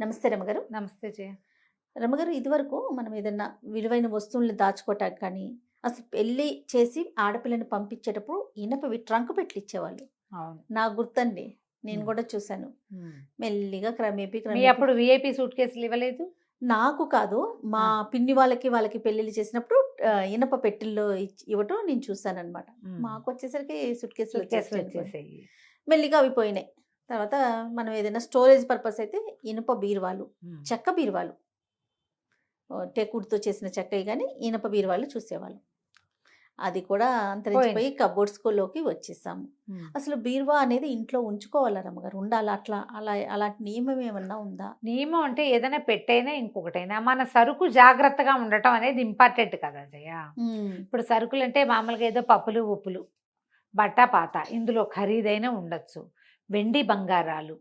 నమస్తే రమగారు. నమస్తే జయ. రమగారు ఇదివరకు మనం ఏదన్నా విలువైన వస్తువుల్ని దాచుకోవటానికి కానీ అసలు పెళ్ళి చేసి ఆడపిల్లని పంపించేటప్పుడు ఇనపవి ట్రంక్ పెట్లు ఇచ్చేవాళ్ళు. నా గుర్తండి. నేను. కూడా చూశాను. మెల్లిగా క్రమేపీ మీ క్రమేపీ అప్పుడు విఐపి సూట్ కేసులు ఇవ్వలేదు? నాకు కాదు. మా. పిన్ని వాళ్ళకి వాళ్ళకి పెళ్ళిళ్ళు చేసినప్పుడు ఇనప పెట్టెల్లో ఇవ్వటం నేను చూశాను అనమాట మాకు వచ్చేసరికి సుట్ కేసులు. వచ్చేసాయి. మెల్లిగా అవి పోయినాయి. తర్వాత మనం ఏదైనా స్టోరేజ్ పర్పస్ అయితే ఇనుప బీరువాలు. చెక్క బీరువాలు. టెకుడ్తో చేసిన చెక్కవి కానీ ఇనప బీరువాలు చూసేవాళ్ళు. అది కూడా అంతరించిపోయి కబోర్డ్స్లోకి వచ్చేసాము. ఉమ్. అసలు బీరువా అనేది ఇంట్లో ఉంచుకోవాలా రమ్మగారు? ఉండాలి? అట్లా అలా అలాంటి నియమం ఏమన్నా ఉందా? నియమం అంటే ఏదైనా పెట్టైనా ఇంకొకటైనా మన సరుకు జాగ్రత్తగా ఉండటం అనేది ఇంపార్టెంట్ కదా జయ ఇప్పుడు సరుకులు అంటే మామూలుగా ఏదో పప్పులు ఉప్పులు బట్ట పాత ఇందులో ఖరీదైన ఉండొచ్చు. వెండి బంగారాలు.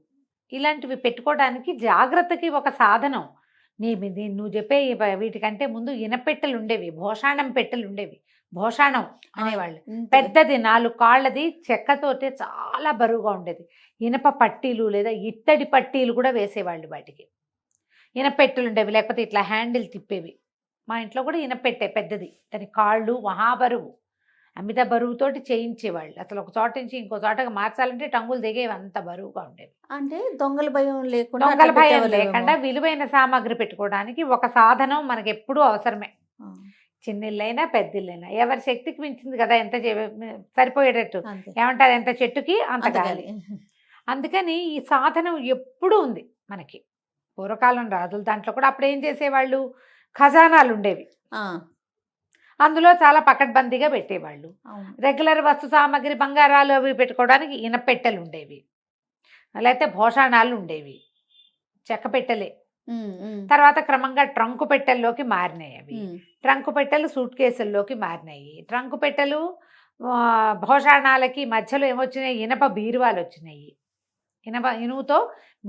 ఇలాంటివి పెట్టుకోవడానికి జాగ్రత్తకి ఒక సాధనం. నీ నువ్వు చెప్పే వీటికంటే ముందు ఇనపెట్టెలు ఉండేవి భోషాణం పెట్టెలు ఉండేవి భోషాణం అనేవాళ్ళు. పెద్దది నాలుగు కాళ్ళది చెక్కతోటే చాలా బరువుగా ఉండేది. ఇనప పట్టీలు లేదా ఇత్తడి పట్టీలు కూడా వేసేవాళ్ళు వాటికి. ఇనపెట్టెలు ఉండేవి లేకపోతే ఇట్లా హ్యాండిల్ తిప్పేవి. మా ఇంట్లో కూడా ఇనపెట్టే పెద్దది. దాని కాళ్ళు మహాబరువు. అమిత బరువుతోటి చేయించేవాళ్ళు. అసలు ఒక చోట నుంచి ఇంకో చోటకి మార్చాలంటే టంగులు దిగేవి అంత బరువుగా ఉండేవి. అంటే దొంగల భయం లేకుండా దొంగల భయం. లేకుండా విలువైన సామాగ్రి పెట్టుకోవడానికి ఒక సాధనం మనకి ఎప్పుడూ అవసరమే. చిన్నిళ్ళైనా పెద్దిళ్ళైనా. ఎవరి శక్తికి మించింది కదా ఎంత సరిపోయేటట్టు. ఏమంటారు? ఎంత చెట్టుకి అంత గాలి. అందుకని ఈ సాధనం ఎప్పుడూ ఉంది మనకి. పూర్వకాలం రాజుల దాంట్లో కూడా అప్పుడు ఏం చేసేవాళ్ళు? ఖజానాలు ఉండేవి. అందులో చాలా పకడ్బందీగా పెట్టేవాళ్ళు. రెగ్యులర్ వస్తు సామాగ్రి బంగారాలు అవి పెట్టుకోవడానికి ఇనపెట్టెలు ఉండేవి. లేకపోతే భోషాణాలు ఉండేవి. చెక్క పెట్టెలే. తర్వాత క్రమంగా ట్రంకు పెట్టెల్లోకి మారినాయి అవి ట్రంకు పెట్టెలు సూట్ కేసుల్లోకి మారినాయి. ట్రంకు పెట్టెలు భోషాణాలకి మధ్యలో ఏమొచ్చినాయి? ఇనప బీరువాలు వచ్చినాయి. ఇనప ఇనుముతో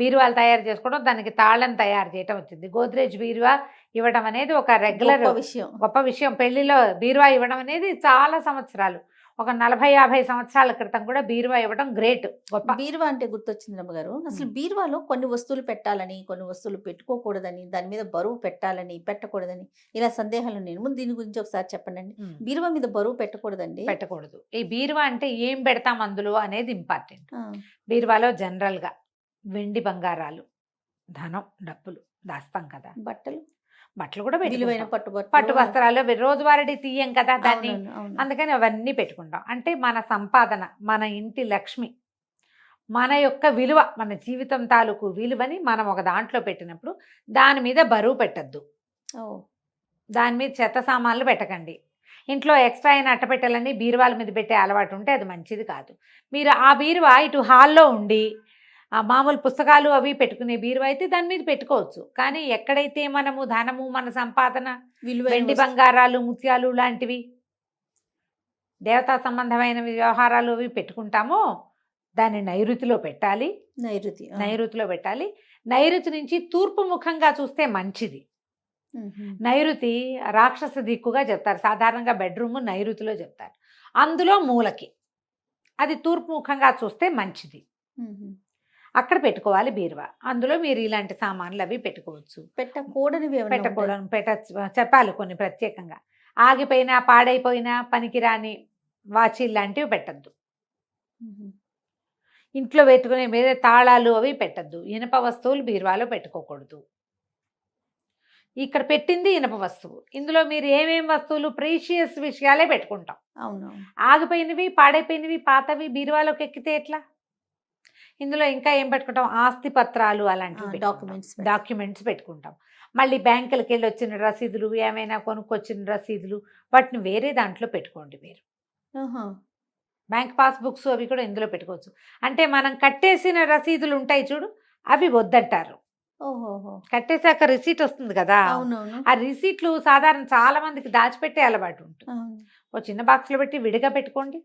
బీరువాలు తయారు చేసుకోవడం దానికి తాళం తయారు చేయటం వచ్చింది. గోద్రేజ్ బీరువా? ఇవ్వడం అనేది ఒక రెగ్యులర్ విషయం. గొప్ప విషయం. పెళ్ళిలో బీరువా ఇవ్వడం అనేది చాలా సంవత్సరాలు. ఒక నలభై యాభై సంవత్సరాల క్రితం కూడా బీరువా ఇవ్వడం గ్రేట్ గొప్ప. బీరువా అంటే గుర్తొచ్చింది రమ్మగారు అసలు. బీరువాలో కొన్ని వస్తువులు పెట్టాలని కొన్ని వస్తువులు పెట్టుకోకూడదని దాని మీద బరువు పెట్టాలని పెట్టకూడదని ఇలా సందేహాలు ఉన్నాయి. ముందు దీని గురించి ఒకసారి చెప్పండి అండి బీరువా మీద బరువు పెట్టకూడదండి? పెట్టకూడదు. ఈ బీరువా అంటే ఏం పెడతాం అందులో అనేది ఇంపార్టెంట్ బీరువాలో జనరల్గా వెండి బంగారాలు ధనం డబ్బులు దాస్తాం కదా. బట్టలు? బట్టలు కూడా విలువైన. పట్టు పట్టు వస్త్రాలు రోజువారీ తీయం కదా దాన్ని. అందుకని అవన్నీ పెట్టుకుంటాం. అంటే మన సంపాదన మన ఇంటి లక్ష్మి మన యొక్క విలువ మన జీవితం తాలూకు విలువని మనం ఒక దాంట్లో పెట్టినప్పుడు దాని మీద బరువు పెట్టద్దు. దాని మీద చెత్త సామాన్లు పెట్టకండి. ఇంట్లో ఎక్స్ట్రా అయిన అట్టపెట్టెలన్నీ బీరువాల మీద పెట్టే అలవాటు ఉంటే అది మంచిది కాదు. మీరు ఆ బీరువా ఇటు హాల్లో ఉండి మామూలు పుస్తకాలు అవి పెట్టుకునే బీరువా అయితే దాని మీద పెట్టుకోవచ్చు. కానీ ఎక్కడైతే మనము ధనము మన సంపాదన వెండి బంగారాలు ముత్యాలు లాంటివి దేవతా సంబంధమైన వ్యవహారాలు అవి పెట్టుకుంటామో దాన్ని నైరుతిలో పెట్టాలి. నైరుతి. నైరుతిలో పెట్టాలి. నైరుతి నుంచి తూర్పు ముఖంగా చూస్తే మంచిది. నైరుతి రాక్షస దిక్కుగా చెప్తారు. సాధారణంగా బెడ్రూమ్ నైరుతిలో చెప్తారు. అందులో మూలకి. అది తూర్పు ముఖంగా చూస్తే మంచిది. అక్కడ పెట్టుకోవాలి బీరువా. అందులో మీరు ఇలాంటి సామాన్లు అవి పెట్టుకోవచ్చు. పెట్టకూడనివి ఉంటాయా? పెట్టకూడదు పెట్ట చెప్పాలి కొన్ని ప్రత్యేకంగా. ఆగిపోయినా పాడైపోయినా పనికిరాని వాచీలు లాంటివి పెట్టద్దు. ఇంట్లో పెట్టుకునే మీద తాళాలు అవి పెట్టద్దు. ఇనప వస్తువులు బీరువాలో పెట్టుకోకూడదు. ఇక్కడ పెట్టింది ఇనప వస్తువు. ఇందులో మీరు ఏమేం వస్తువులు ప్రీషియస్ విషయాలే పెట్టుకుంటాం. అవునవును. ఆగిపోయినవి పాడైపోయినవి పాతవి బీరువాలోకి ఎక్కితే ఎట్లా? ఇందులో ఇంకా ఏం పెట్టుకుంటాం? ఆస్తి పత్రాలు అలాంటివి డాక్యుమెంట్స్ డాక్యుమెంట్స్ పెట్టుకుంటాం. మళ్ళీ బ్యాంకులకి వెళ్ళి వచ్చిన రసీదులు ఏమైనా కొనుక్కొచ్చిన రసీదులు వాటిని వేరే దాంట్లో పెట్టుకోండి మీరు. బ్యాంక్ పాస్బుక్స్ అవి కూడా ఇందులో పెట్టుకోవచ్చు. అంటే మనం కట్టేసిన రసీదులు ఉంటాయి చూడు అవి వద్దంటారు. కట్టేశాక రిసీట్ వస్తుంది కదా? ఆ రిసీట్లు సాధారణ చాలా మందికి దాచిపెట్టే అలవాటు ఉంటుంది. ఓ చిన్న బాక్స్లో పెట్టి విడిగా పెట్టుకోండి.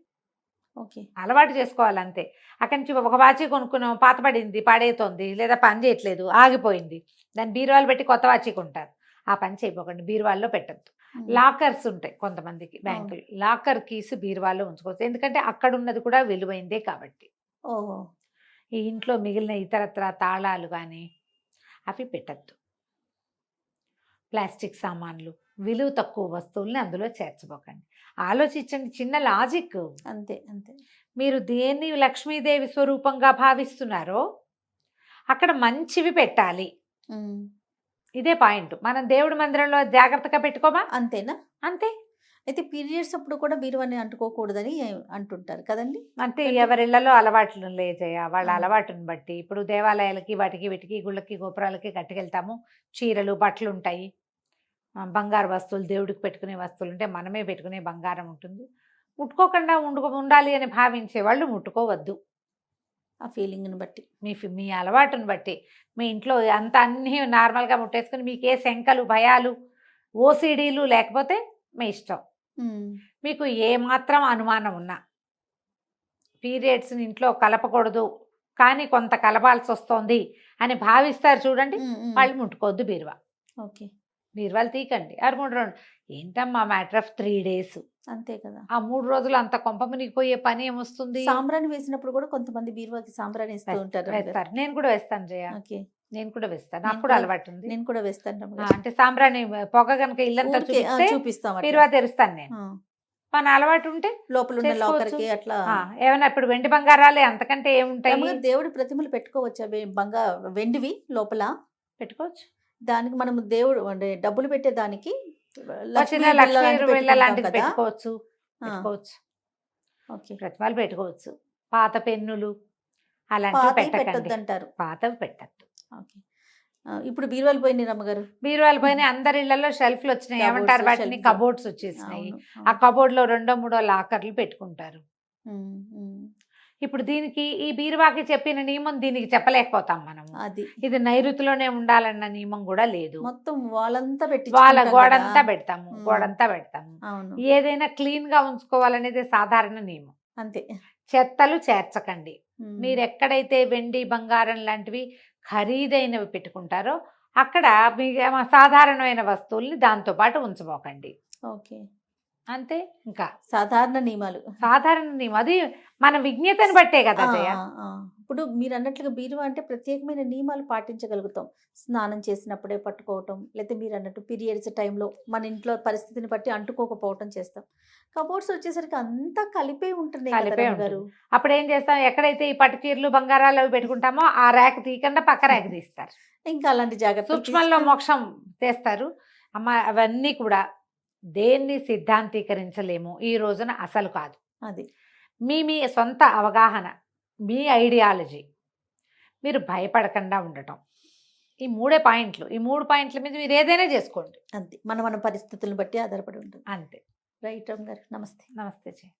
అలవాటు చేసుకోవాలి అంతే అక్కడి నుంచి ఒక వాచి కొనుక్కున్నాం పాతపడింది పాడైతోంది లేదా పని చేయట్లేదు ఆగిపోయింది. దాన్ని బీరువాలు పెట్టి కొత్త వాచి కొంటారు. ఆ పని చేయబోకండి బీరువాల్లో పెట్టద్దు. లాకర్స్ ఉంటాయి కొంతమందికి బ్యాంకులు లాకర్ కీస్ బీరువాలో ఉంచుకోవచ్చు. ఎందుకంటే అక్కడ ఉన్నది కూడా విలువైందే కాబట్టి. ఓహో. ఈ ఇంట్లో మిగిలిన ఇతరత్ర తాళాలు కానీ అవి పెట్టద్దు. ప్లాస్టిక్ సామాన్లు విలువ తక్కువ వస్తువుల్ని అందులో చేర్చబోకండి. ఆలోచించండి చిన్న లాజిక్. అంతే అంతే. మీరు దేన్ని లక్ష్మీదేవి స్వరూపంగా భావిస్తున్నారో అక్కడ మంచివి పెట్టాలి. ఇదే పాయింట్. మనం దేవుడి మందిరంలో జాగ్రత్తగా పెట్టుకోమా? అంతేనా? అంతే. అయితే పీరియడ్స్ అప్పుడు కూడా బీరువాని అంటుకోకూడదని అంటుంటారు కదండి? అంతే అంటే- ఎవరిళ్ళలో అలవాట్లు లేజయ్య వాళ్ళ. అలవాటుని బట్టి. ఇప్పుడు దేవాలయాలకి వాటికి వీటికి గుళ్ళకి గోపురాలకి కట్టుకెళ్తాము. చీరలు బట్టలు ఉంటాయి బంగారు వస్తువులు దేవుడికి పెట్టుకునే వస్తువులు ఉంటే మనమే పెట్టుకునే బంగారం ఉంటుంది. ముట్టుకోకుండా ఉండు ఉండాలి అని భావించే వాళ్ళు ముట్టుకోవద్దు. ఆ ఫీలింగ్ని బట్టి. మీ ఫి- మీ అలవాటుని బట్టి. మీ ఇంట్లో అంత అన్నీ నార్మల్గా ముట్టేసుకుని మీకు ఏ శంకలు భయాలు ఓసిడీలు లేకపోతే మీ ఇష్టం. మీకు ఏమాత్రం అనుమానం ఉన్నా. పీరియడ్స్ని ఇంట్లో కలపకూడదు. కానీ కొంత కలపాల్సి వస్తోంది అని భావిస్తారు చూడండి. వాళ్ళు ముట్టుకోవద్దు బీరువా. ఓకే. బీరువాలు తీకండి. ఆరు మూడు రెండు ఏంటమ్మా మ్యాటర్ ఆఫ్ త్రీ డేస్? అంతే కదా. ఆ మూడు రోజులు అంత కొంప మునిగిపోయే పని ఏమొస్తుంది? సాంబ్రాణి వేసినప్పుడు కూడా కొంతమంది బీరువాకి సాంబ్రాణి వేస్తూ ఉంటారు. వేస్తారు. నేను కూడా వేస్తాను జయ. ఓకే. నేను కూడా వేస్తాను నాకు కూడా అలవాటు ఉంది. నేను కూడా వేస్తాను. అంటే సాంబ్రాణి పొగ కనుక ఇల్లంతా చూపిస్తే. బీరువా తెరుస్తాను నేను. మన అలవాటు ఉంటే లోపల. లాకర్కి అట్లా. ఏమైనా ఇప్పుడు వెండి బంగారాలే అంతకంటే ఏముంటాయి? దేవుడి ప్రతిమలు పెట్టుకోవచ్చా వే- బంగా వెండివి లోపల? పెట్టుకోవచ్చు. దానికి మనం దేవుడు అంటే డబ్బులు పెట్టే దానికి. పెట్టుకోవచ్చు ఓకే. ప్రతిమలు పెట్టుకోవచ్చు. పాత పెన్నులు అలాంటివి పెట్టొద్దంటారు. పాతవి పెట్టద్దు. ఓకే. ఇప్పుడు బీరువాలు పోయినాయి రమ్మగారు. బీరువాలు పోయిన అందరి ఇళ్ళలో షెల్ఫ్లు వచ్చినాయి. ఏమంటారు? వాటిని. కబోర్డ్స్ వచ్చేసినాయి. ఆ. కబోర్డ్లో రెండో మూడో లాకర్లు పెట్టుకుంటారు. ఇప్పుడు దీనికి ఈ బీరువాకి చెప్పిన నియమం దీనికి చెప్పలేకపోతాం మనం అది. ఇది నైరుతిలోనే ఉండాలన్న నియమం కూడా లేదు. మొత్తం వాళ్ళంతా పెట్టి వాళ్ళ గోడంతా పెడతాము. గోడంతా పెడతాము. ఏదైనా క్లీన్గా ఉంచుకోవాలనేది సాధారణ నియమం. అంతే. చెత్తలు చేర్చకండి. మీరు ఎక్కడైతే వెండి బంగారం లాంటివి ఖరీదైనవి పెట్టుకుంటారో అక్కడ మీ సాధారణమైన వస్తువుల్ని దాంతో పాటు ఉంచబోకండి. ఓకే. అంతే. ఇంకా సాధారణ నియమాలు. సాధారణ నియమం. అది మన విజ్ఞతని బట్టే కదా జయ. ఇప్పుడు మీరు అన్నట్లుగా బీరువా అంటే ప్రత్యేకమైన నియమాలు పాటించగలుగుతాం. స్నానం చేసినప్పుడే పట్టుకోవటం లేకపోతే మీరు అన్నట్టు పీరియడ్స్ టైంలో మన ఇంట్లో పరిస్థితిని బట్టి అంటుకోకపోవటం చేస్తాం. కబోర్డ్స్ వచ్చేసరికి అంతా కలిపే కదా కలిపే గారు. అప్పుడు ఏం చేస్తాం? ఎక్కడైతే ఈ పట్టుచీరలు బంగారాలు అవి పెట్టుకుంటామో ఆ ర్యాక్ తీయకుండా పక్క ర్యాక్ తీస్తారు. ఇంకా అలాంటి జాగ్రత్తలు సూక్ష్మంలో మోక్షం చేస్తారు అమ్మ అవన్నీ కూడా దేన్ని సిద్ధాంతీకరించలేము ఈ రోజున అసలు కాదు. అది. మీ మీ సొంత అవగాహన మీ ఐడియాలజీ మీరు భయపడకుండా ఉండటం. ఈ మూడే పాయింట్లు ఈ మూడు పాయింట్ల మీద మీరు ఏదైనా చేసుకోండి. అంతే. మన మన పరిస్థితులను బట్టి ఆధారపడి ఉంటుంది. అంతే. రైట్ గారు. నమస్తే. నమస్తే జీ.